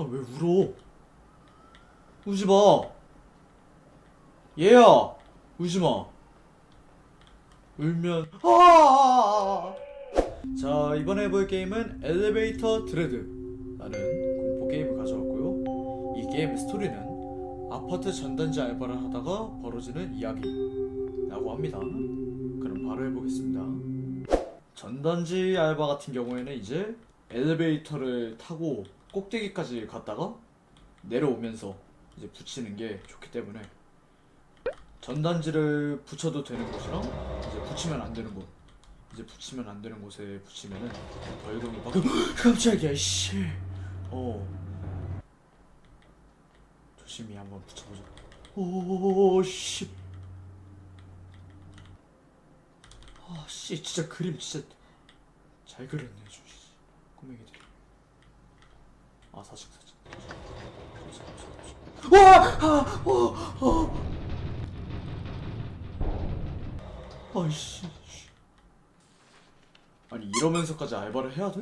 아 왜 울어? 우지 마. 얘야, 우지 마. 울면 아. 자 이번에 해볼 게임은 엘리베이터 드레드라는 공포 게임을 가져왔고요. 이 게임의 스토리는 아파트 전단지 알바를 하다가 벌어지는 이야기라고 합니다. 그럼 바로 해보겠습니다. 전단지 알바 같은 경우에는 이제 엘리베이터를 타고 꼭대기까지 갔다가 내려오면서 이제 붙이는 게 좋기 때문에 전단지를 붙여도 되는 곳이랑 이제 붙이면 안 되는 곳 이제 붙이면 안 되는 곳에 붙이면은 벌금이 막 깜짝이야 씨. 어 조심히 한번 붙여보자. 오씨. 아씨 진짜 그림 진짜 잘 그렸네 저 씨. 꼬맹이들이. 아 사진, 사진. 와! 아! 어! 어! 아이씨. 씨. 아니 이러면서까지 알바를 해야 돼?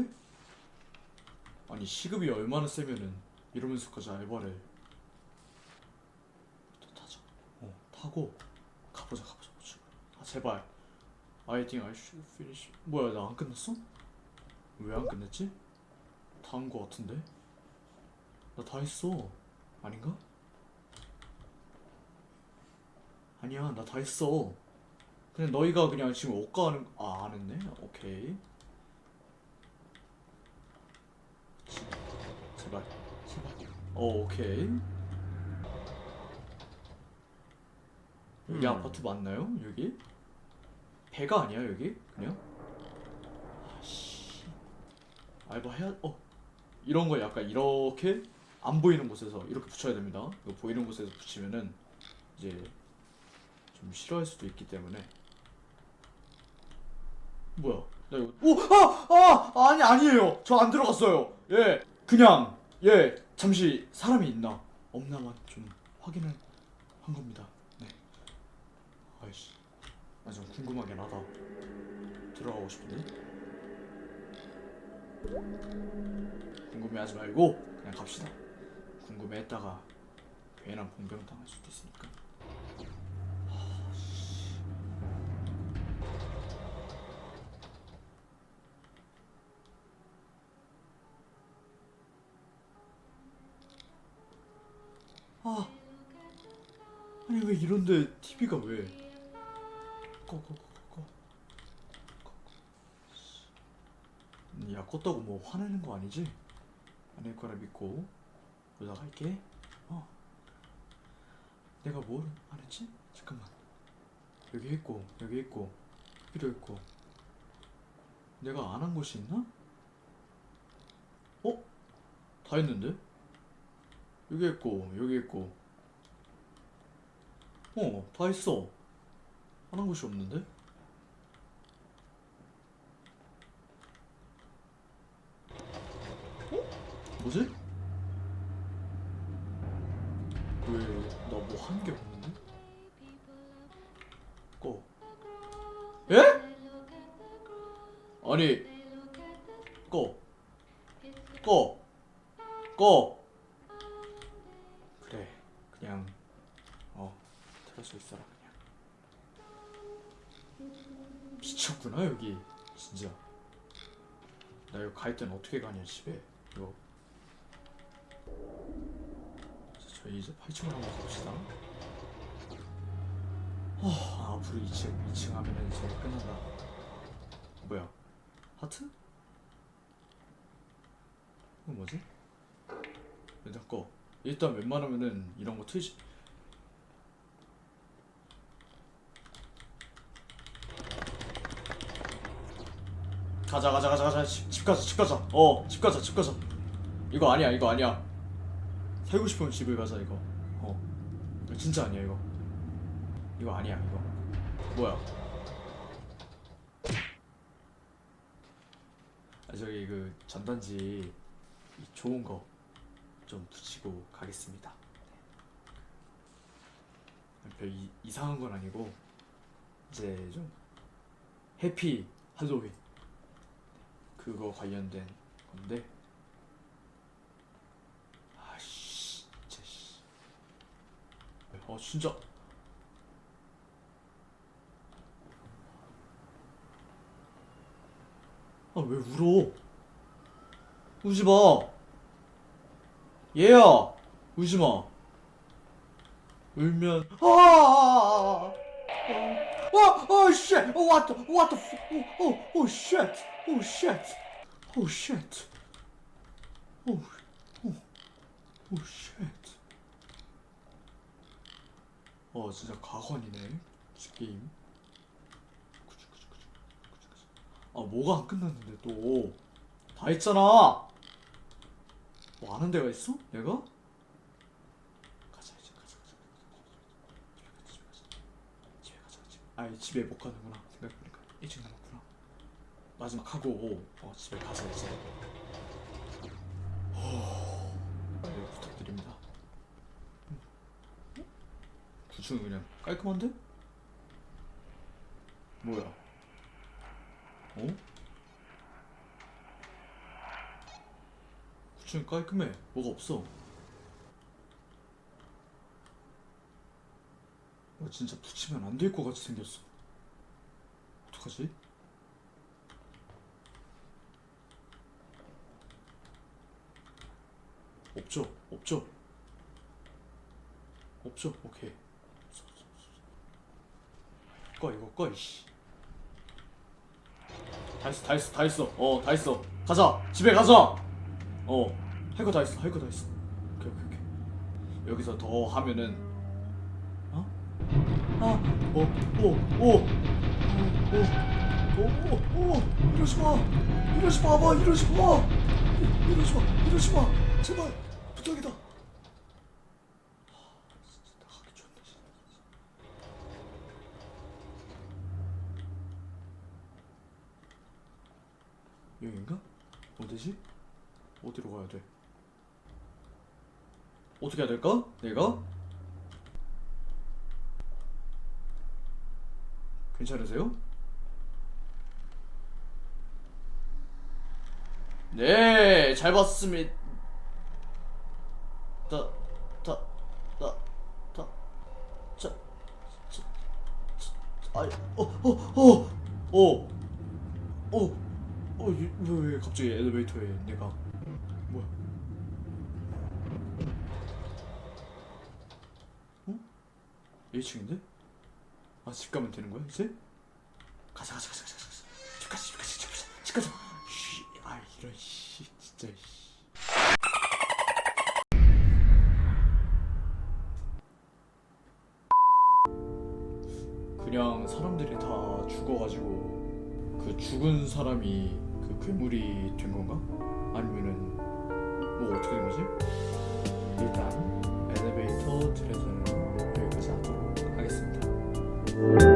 아니 시급이 얼마나 세면은 이러면서까지 알바를 또 타자. 어 타고 가보자 가보자 가보자. 아 제발. I think I should finish. 뭐야 나 안 끝났어? 왜 안 끝냈지? 다한거 같은데? 나 다 했어. 아닌가? 아니야 나 다 했어. 그냥 너희가 그냥 지금 옷가 하는 아 안 했네. 오케이. 제발 제발. 어 오케이. 여기 음. 아파트 맞나요? 여기? 배가 아니야 여기? 그냥? 아씨. 알바 해야 어 이런 거 약간 이렇게 안 보이는 곳에서 이렇게 붙여야 됩니다. 이거 보이는 곳에서 붙이면은 이제 좀 싫어할 수도 있기 때문에 뭐야? 나 이거 오아아 아, 아니 아니에요. 저 안 들어갔어요. 예 그냥 예 잠시 사람이 있나 없나만 좀 확인을 한 겁니다. 네. 아이씨 아 좀 궁금하긴 하다. 들어가고 싶은데 궁금해하지 말고 그냥 갑시다. 궁금해 했다가 괜한 봉변 당할 수도 있으니까. 아 아니 왜 이런데 TV가 왜? 꺼꺼꺼꺼 야 껐다고 뭐 화내는 거 아니지? 아닐 거라 믿고 올라갈게 어 내가 뭘 안 했지? 잠깐만 여기 있고 여기 있고 필요 있고 내가 안한 곳이 있나? 어? 다 했는데? 여기 있고 여기 있고 어 다 했어 안한 곳이 없는데? 어? 뭐지? 왜 나뭐한게 없는데? 꺼. 예? 아니 꺼. 꺼. 꺼. 그래 그냥 어 틀어져 있어라 그냥. 미쳤구나 여기 진짜. 나 이거 갈 땐 어떻게 가냐 집에 이거. 이제 8층으로 한번 갑시다. 어, 앞으로 2층, 2층 하면은 이제 끝난다. 뭐야? 하트? 이거 뭐지? 일단 꺼. 일단 웬만하면은 이런 거 트시. 가자 가자 가자 가자 집, 집 가자 집 가자 어 집 가자 집 가자 이거 아니야 이거 아니야 살고 싶으면 집을 가자 이거. 어. 진짜 아니야 이거. 이거 아니야 이거. 뭐야? 아 저기 그 전단지 이 좋은 거 좀 붙이고 가겠습니다. 네. 별 이, 이상한 건 아니고 이제 좀 해피 할로윈. 그거 관련된 건데 진짜 아 왜 울어 울지 마 얘야 울지 마 울면 아아아아아 어, 쉣! 어, what the, what the, 어, 어, 어, 쉣! 어, 쉣! 어, 쉣! 어, 어, 어, 쉣! 어, 진짜 가관이네, 이 게임. 아, 뭐가 안 끝났는데 또. 다 했잖아! 뭐 아는 데가 있어? 내가? 가자, 이제 가자, 가자. 집에 가자, 집에 가자. 집에 아니 집에 못 가는구나 생각해보니까 일찍 남았구나 마지막 하고 어 집에 가자 이제 호... 네, 부탁드립니다 음. 구층은 그냥 깔끔한데? 뭐야 어? 구층 깔끔해 뭐가 없어 나 진짜 붙이면 안 될 것 같이 생겼어. 어떡하지? 없죠? 없죠? 없죠? 오케이. 꺼 이거 꺼 이씨. 다 했어 다 했어 다 했어. 어 다 했어. 가자. 집에 가자. 어할 거 다 했어 할 거 다 했어. 오케이 오케이 오케이. 여기서 더 하면은 어? 아, 오, 오, 오, 오, 오, 오, 오, 이러지 마, 이러지 마봐, 이러지 마, 이- 이러지 마, 이러지 마, 제발 부탁이다. 하, 진짜 나가기 좋네, 진짜. 여긴가? 어디지? 어디로 가야 돼? 어떻게 해야 될까? 내가? 괜찮으세요? 네, 잘 봤습니다. 다, 다, 다, 다, 자, 자, 자, 아이, 어, 어, 어, 어, 어, 왜, 왜 갑자기 엘리베이터에 내가 뭐야? 어? 1층인데? 아, 집 가면 되는 거야, 이제? 가자, 가자, 가자, 가자, 가자. 집 가자, 집 가자, 집 가자, 집 가자. 쉬, 아, 이런, 씨, 진짜, 씨. 그냥 사람들이 다 죽어가지고 그 죽은 사람이 그 괴물이 된 건가? 아니면은 뭐 어떻게 된 거지? 일단 엘리베이터 트레저는 여기까지 하도록 하겠습니다.